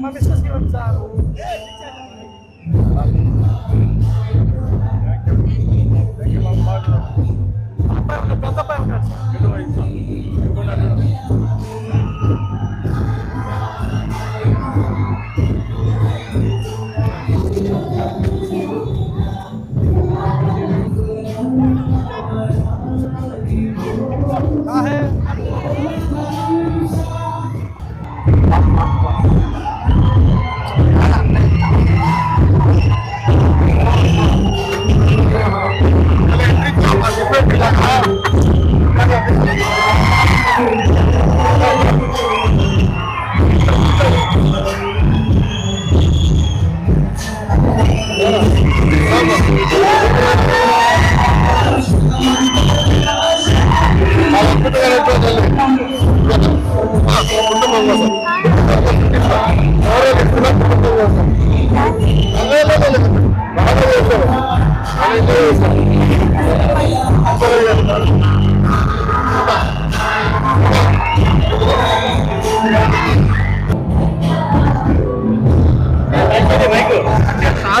Mas mesmo assim, eu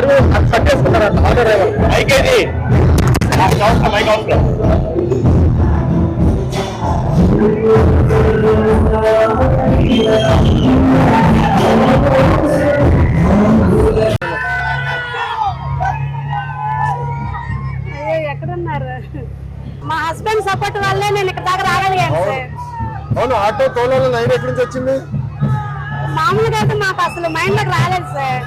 car పట్టేసుకున్నారంట auto driver. Mike అవసరం mike అవసరం అయ్యో ఎక్కడున్నారు? మా హస్బెండ్ సపోర్ట్ వల్లే నేను ఇక్కడ దాకా రాగలిగాను సార్. అవును. ఆటో తోలాలని లైన్ ఎక్కడి నుంచి వచ్చింది? మామూలుగా అయితే మాకు అసలు మైండ్లోకి రాలేదు సార్.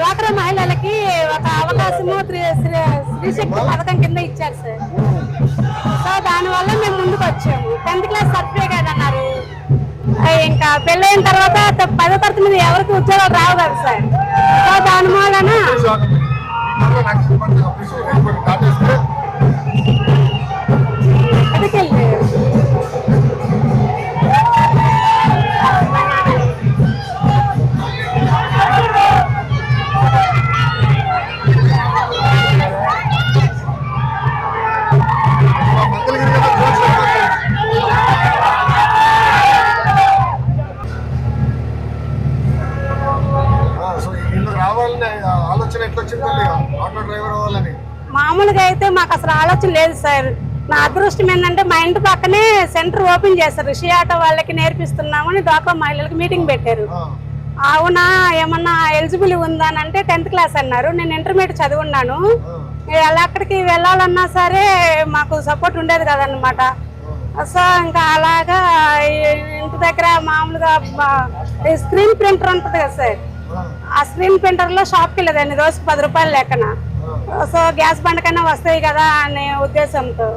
డ్వాక్రా మహిళలకి ఒక అవకాశము శ్రీశక్తి పథకం కింద ఇచ్చారు సార్. సో దానివల్ల మేము ముందుకు వచ్చాము. టెన్త్ క్లాస్ సర్టిఫికేట్ అన్నారు. ఇంకా పెళ్ళైన తర్వాత పదో తరగతి మీద ఎవరికి ఉద్యోగాలు రావు కదా సార్. సో దాని మూలన మాకు అసలు ఆలోచన లేదు సార్. నా అదృష్టం ఏంటంటే మా ఇంటి పక్కనే సెంటర్ ఓపెన్ చేశారు. షీ ఆటో వాళ్ళకి నేర్పిస్తున్నామని డ్వాక్రా మహిళలకు మీటింగ్ పెట్టారు. అవునా? ఏమన్నా ఎలిజిబుల్ ఉందా అని అంటే టెన్త్ క్లాస్ అన్నారు. నేను ఇంటర్మీడియట్ చదువున్నాను. అలా అక్కడికి వెళ్ళాలన్నా సరే మాకు సపోర్ట్ ఉండేది కదనమాట సో ఇంకా అలాగా ఇంటి దగ్గర మామూలుగా స్క్రీన్ ప్రింటర్ ఉంటుంది కదా సార్. ఆ. స్క్రీన్ ప్రింటర్లో షాప్కి వెళ్ళేదాన్ని. రోజుకి పది రూపాయలు లెక్కన. సో గ్యాస్ బండ కన్నా వస్తాయి కదా అనే ఉద్దేశంతో.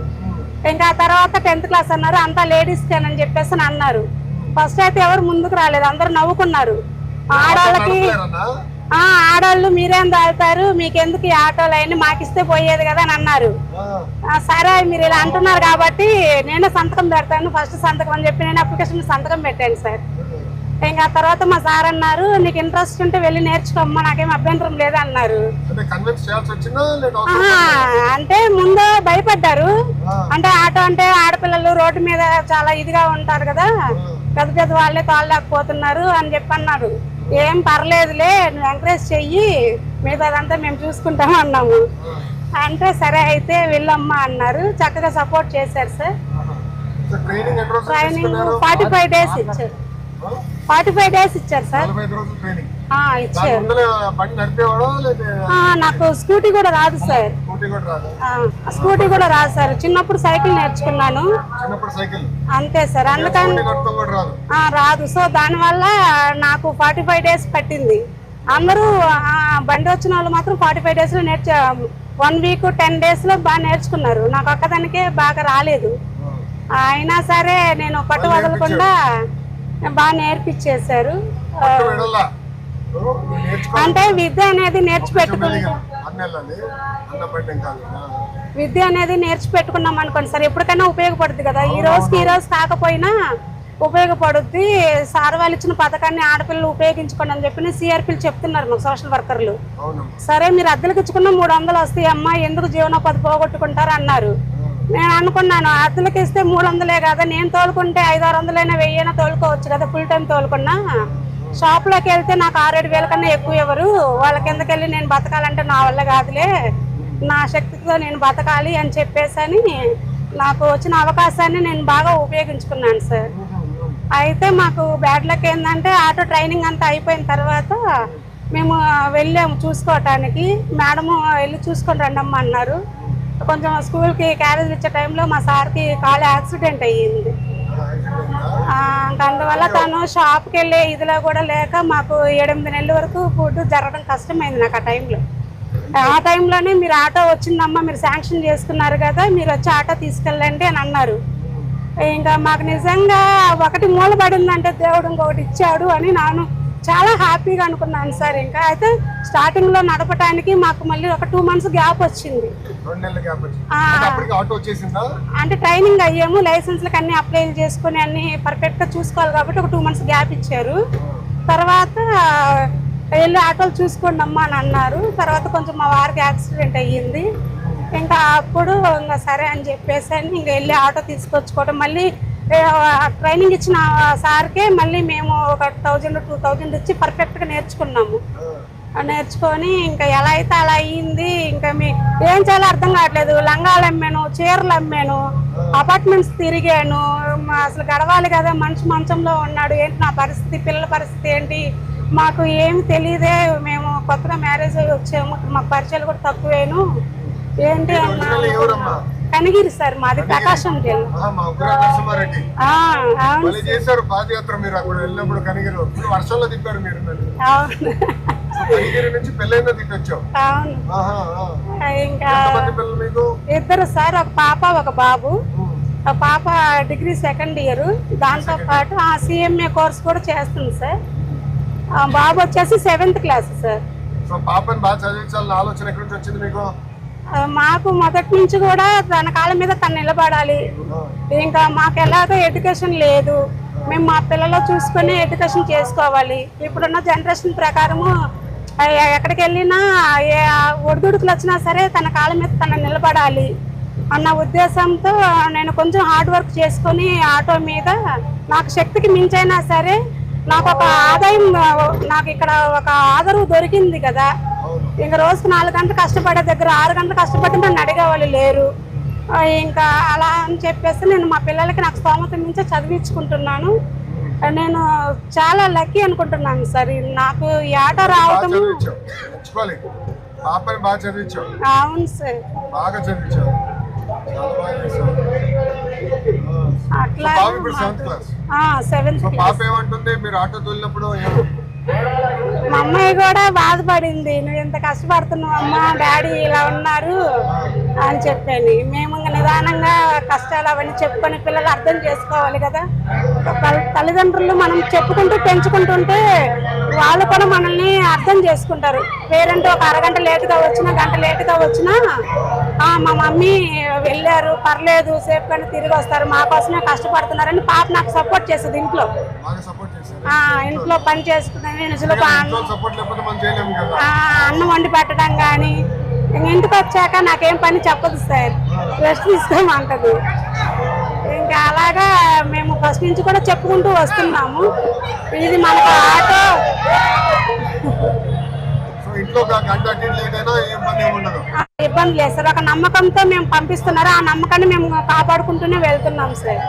ఇంకా తర్వాత టెన్త్ క్లాస్ అన్నారు అంతా లేడీస్ అని చెప్పేసి అని అన్నారు. ఫస్ట్ అయితే ఎవరు ముందుకు రాలేదు అందరూ నవ్వుకున్నారు. ఆడవాళ్ళకి ఆడవాళ్ళు మీరేం తాగుతారు మీకెందుకు ఈ ఆటోలు అవన్నీ? మాకిస్తే పోయేది కదా అని అన్నారు. సరే మీరు ఇలా అంటున్నారు కాబట్టి నేనే సంతకం పెడతాను ఫస్ట్ సంతకం అని చెప్పి నేను అప్లికేషన్ సంతకం పెట్టాను సార్. ఇంకా ఆ తర్వాత మా సార్ అన్నారు నీకు ఇంట్రెస్ట్ ఉంటే వెళ్ళి నేర్చుకోమ్మా నాకేం అభ్యంతరం లేదు అన్నారు. అంటే ముందు భయపడ్డారు. అంటే ఆటో అంటే ఆడపిల్లలు రోడ్డు మీద చాలా ఇదిగా ఉంటారు కదా పెద్ద పెద్ద వాళ్ళే తోలలేకపోతున్నారు అని చెప్పి అన్నారు. ఏం పర్లేదులే నువ్వు ఎంకరేజ్ చెయ్యి మిగతాదంతా మేము చూసుకుంటాం అన్నాము. అంటే సరే అయితే వెళ్ళమ్మా అన్నారు. చక్కగా సపోర్ట్ చేశారు sir. Training forty five days ఇచ్చారు. ఫార్టీ ఫైవ్ డేస్ ఇచ్చారు సార్. ఇచ్చారు. నాకు స్కూటీ కూడా రాదు సార్. స్కూటీ కూడా రాదు? సార్. చిన్నప్పుడు సైకిల్ నేర్చుకున్నాను. అంతే సార్. అందుకని రాదు. సో దానివల్ల నాకు ఫార్టీ ఫైవ్ డేస్ పట్టింది. అందరూ బండి వచ్చిన వాళ్ళు మాత్రం ఫార్టీ ఫైవ్ డేస్లో నేర్చు వన్ వీక్ టెన్ డేస్లో బాగా నేర్చుకున్నారు. నాకు ఒక్కదానికే బాగా రాలేదు. అయినా సరే నేను పట్టు వదలకుండా బాగా నేర్పించేశారు అంటే విద్య అనేది నేర్చి పెట్టుకుంటే అన్న వెళ్ళాలి అన్న బండి కాదు విద్య అనేది నేర్చి పెట్టుకున్నాం అనుకోండి సార్ ఎప్పటికైనా ఉపయోగపడుతుంది కదా. ఈ రోజుకి ఈ రోజు కాకపోయినా ఉపయోగపడుద్ది. సార్ వాళ్ళు ఇచ్చిన పథకాన్ని ఆడపిల్లలు ఉపయోగించుకోండి అని చెప్పి సిఆర్పీలు చెప్తున్నారు మాకు సోషల్ వర్కర్లు. సరే మీరు అద్దెలకు ఇచ్చుకున్న మూడు వందలు వస్తాయి అమ్మా ఎందుకు జీవనోపాధి పోగొట్టుకుంటారు అన్నారు. నేను అనుకున్నాను అద్దెలకు ఇస్తే మూడు వందలే కదా నేను తోలుకుంటే ఐదు ఆరు వందలైనా వెయ్యినా తోలుకోవచ్చు కదా ఫుల్ టైం తోలుకున్నా. షాప్లోకి వెళ్తే నాకు ఆరేడు వేల కన్నా ఎక్కువ ఎవరు? వాళ్ళ కిందకి వెళ్ళి నేను బతకాలంటే నా వల్ల కాదులే. నా శక్తితో నేను బతకాలి అని చెప్పేసి నాకు వచ్చిన అవకాశాన్ని నేను బాగా ఉపయోగించుకున్నాను సార్. అయితే మాకు బ్యాడ్ లక్ ఏంటంటే ఆటో ట్రైనింగ్ అంతా అయిపోయిన తర్వాత మేము వెళ్ళాము చూసుకోవటానికి మేడము వెళ్ళి చూసుకొని రండమ్మా అన్నారు. కొంచెం స్కూల్కి క్యారేజ్ ఇచ్చే టైంలో మా సార్కి కాలు యాక్సిడెంట్ అయ్యింది. అందువల్ల తను షాప్కి వెళ్ళే ఇదిలో కూడా లేక మాకు ఎనిమిది నెలల వరకు ఫుడ్ జరగడం కష్టమైంది నాకు ఆ టైంలో. ఆ టైంలోనే మీరు ఆటో వచ్చిందమ్మా మీరు శాంక్షన్ చేసుకున్నారు కదా మీరు వచ్చి ఆటో తీసుకెళ్ళండి అని అన్నారు. ఇంకా మాకు నిజంగా ఒకటి మూలబడిందంటే దేవుడు ఇంకొకటి ఇచ్చాడు అని నాను చాలా హ్యాపీగా అనుకున్నాను సార్ ఇంకా. అయితే స్టార్టింగ్లో నడపడానికి మాకు మళ్ళీ ఒక టూ మంత్స్ గ్యాప్ వచ్చింది. అంటే ట్రైనింగ్ అయ్యాము లైసెన్స్లకు అన్ని అప్లై చేసుకుని అన్ని పర్ఫెక్ట్గా చూసుకోవాలి కాబట్టి ఒక టూ మంత్స్ గ్యాప్ ఇచ్చారు. తర్వాత వెళ్ళి ఆటోలు చూసుకోండి అమ్మా అని అన్నారు. తర్వాత కొంచెం మా వారికి యాక్సిడెంట్ అయ్యింది. ఇంకా అప్పుడు ఇంకా సరే అని చెప్పేసి అని ఇంకా వెళ్ళి ఆటో తీసుకొచ్చుకోవడం మళ్ళీ ట్రైనింగ్ ఇచ్చిన సార్కే మళ్ళీ మేము ఒక థౌజండ్ టూ థౌజండ్ ఇచ్చి పర్ఫెక్ట్గా నేర్చుకున్నాము. నేర్చుకొని ఇంకా ఎలా అయితే అలా అయ్యింది ఇంకా మీ ఏం చేయాలో అర్థం కావట్లేదు. లంగాలు అమ్మాను చీరలు అమ్మాను అపార్ట్మెంట్స్ తిరిగాను. అసలు గడవాలి కదా మనిషి మంచంలో ఉన్నాడు. ఏంటి నా పరిస్థితి పిల్లల పరిస్థితి ఏంటి? మాకు ఏమి తెలియదే. మేము కొత్తగా మ్యారేజ్ వచ్చాము. మాకు పరిచయాలు కూడా తక్కువేను. ఏంటి అన్నా? కనిగిరి సార్ మాది ప్రకాశం జిల్లా. అవును చేశారు పాదయాత్ర మీరు అక్కడ వెళ్ళినప్పుడు కనిగిరి. ఇప్పుడు వర్షంలో తిప్పారు మీరు కనిగిరి నుంచి పెళ్ళైనా అవును. ఇంకా ఇద్దరు సార్ ఒక పాప ఒక బాబు. పాప డిగ్రీ సెకండ్ ఇయర్. దాంతో పాటు ఆ సిఎంఏ కోర్స్ కూడా చేస్తుంది సార్. ఆ బాబు వచ్చేసి సెవెంత్ క్లాస్ సార్. సో పాపని బాగా చదివించాలని ఆలోచన ఎక్కడి నుంచి వచ్చింది మీకు? మాకు మొదటి నుంచి కూడా తన కాళ్ళ మీద తను నిలబడాలి. ఇంకా మాకు ఎలాగో ఎడ్యుకేషన్ లేదు. మేము మా పిల్లలు చూసుకొని ఎడ్యుకేషన్ చేసుకోవాలి. ఇప్పుడున్న జనరేషన్ ప్రకారము ఎక్కడికి వెళ్ళినా ఏ ఒడిదుడుకులు వచ్చినా సరే తన కాళ్ళ మీద తను నిలబడాలి అన్న ఉద్దేశంతో నేను కొంచెం హార్డ్ వర్క్ చేసుకొని ఆటో మీద నాకు శక్తికి మించైనా సరే నాకు ఒక ఆదాయం నాకు ఇక్కడ ఒక ఆదరవు దొరికింది కదా. ఇంకా రోజుకు నాలుగు గంటలు కష్టపడే దగ్గర ఆరు గంటలు కష్టపడి నన్ను అడిగే వాళ్ళు లేరు. ఇంకా అలా అని చెప్పేసి నేను మా పిల్లలకి నాకు స్తోమత మించి చదివించుకుంటున్నాను. నేను చాలా లక్కీ అనుకుంటున్నాను సార్. నాకు ఈ ఆట రావటం అవును సార్. అట్లా సెవెంత్ క్లాస్ మీరు ఆటో తోలినప్పుడు మా అమ్మాయి కూడా బాధపడింది. నువ్వు ఇంత కష్టపడుతున్నావు అమ్మా డాడీ ఇలా ఉన్నారు అని చెప్పాను మేము ఇంకా నిదానంగా కష్టాలు అవన్నీ చెప్పుకొని పిల్లలు అర్థం చేసుకోవాలి కదా. తల్లిదండ్రులు మనం చెప్పుకుంటూ పెంచుకుంటుంటే వాళ్ళు కూడా మనల్ని అర్థం చేసుకుంటారు. పేరెంట్ ఒక అరగంట లేటుగా వచ్చినా గంట లేటుగా వచ్చినా మా మమ్మీ వెళ్ళారు పర్లేదు సేఫ్గానే తిరిగి వస్తారు మా కోసమే కష్టపడుతున్నారని పాప నాకు సపోర్ట్ చేస్తుంది ఇంట్లో. ఇంట్లో పని చేసుకున్నాను అన్నం వండి పెట్టడం కానీ ఇంటికి వచ్చాక నాకేం పని చెప్పదు సార్. రెస్ట్ తీసుకోమంటది. ఇంకా అలాగా మేము ఫస్ట్ నుంచి కూడా చెప్పుకుంటూ వస్తున్నాము. ఇది మనకు ఆటో. ఇబ్బంది లేదు సార్. ఒక నమ్మకంతో మేము పంపిస్తున్నారు. ఆ నమ్మకాన్ని మేము కాపాడుకుంటూనే వెళ్తున్నాం సార్.